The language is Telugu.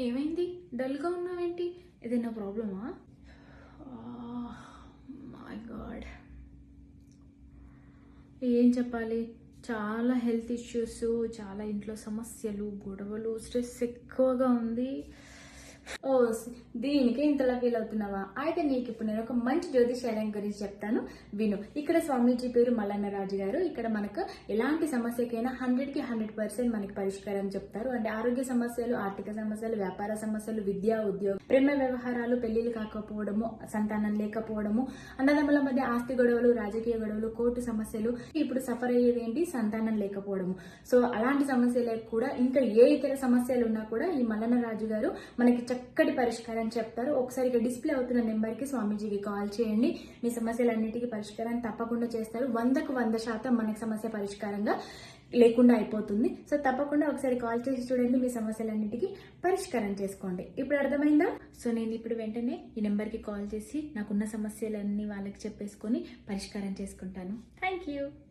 ఏమైంది? డల్గా ఉన్నావేంటి? ఏదైనా ప్రాబ్లమా? My god. ఏం చెప్పాలి? చాలా హెల్త్ ఇష్యూస్ చాలా ఇంట్లో సమస్యలు గొడవలు స్ట్రెస్ ఎక్కువగా ఉంది. ఓ దీనికి ఇంతలా ఫీల్ అవుతున్నావా? అయితే నీకు ఇప్పుడు నేను ఒక మంచి జ్యోతిషాలయం గురించి చెప్తాను. విను. ఇక్కడ స్వామీజీ పేరు మల్లన్న రాజు గారు. ఇక్కడ మనకు ఎలాంటి సమస్యకైనా హండ్రెడ్కి హండ్రెడ్ పర్సెంట్ మనకి పరిష్కారం చెప్తారు. అంటే ఆరోగ్య సమస్యలు ఆర్థిక సమస్యలు వ్యాపార సమస్యలు విద్య ఉద్యోగం ప్రేమ వ్యవహారాలు పెళ్ళిళ్ళు కాకపోవడము సంతానం లేకపోవడము అన్నదమ్ముల మధ్య ఆస్తి గొడవలు రాజకీయ గొడవలు కోర్టు సమస్యలు ఇప్పుడు సఫర్ అయ్యేది ఏంటి సంతానం లేకపోవడము. సో అలాంటి సమస్యలకు కూడా ఇంకా ఏ ఇతర సమస్యలు ఉన్నా కూడా ఈ మల్లన్న రాజు గారు మనకి చక్కటి పరిష్కారం చెప్తారు. ఒకసారి డిస్ప్లే అవుతున్న నెంబర్కి స్వామీజీకి కాల్ చేయండి. మీ సమస్యలన్నిటికీ పరిష్కారం తప్పకుండా చేస్తారు. వందకు వంద శాతం మనకి సమస్య పరిష్కారంగా లేకుండా అయిపోతుంది. సో తప్పకుండా ఒకసారి కాల్ చేసి చూడండి. మీ సమస్యలన్నిటికీ పరిష్కారం చేసుకోండి. ఇప్పుడు అర్థమైందా? సో నేను ఇప్పుడు వెంటనే ఈ నెంబర్కి కాల్ చేసి నాకున్న సమస్యలన్నీ వాళ్ళకి చెప్పేసుకొని పరిష్కారం చేసుకుంటాను. Thank you.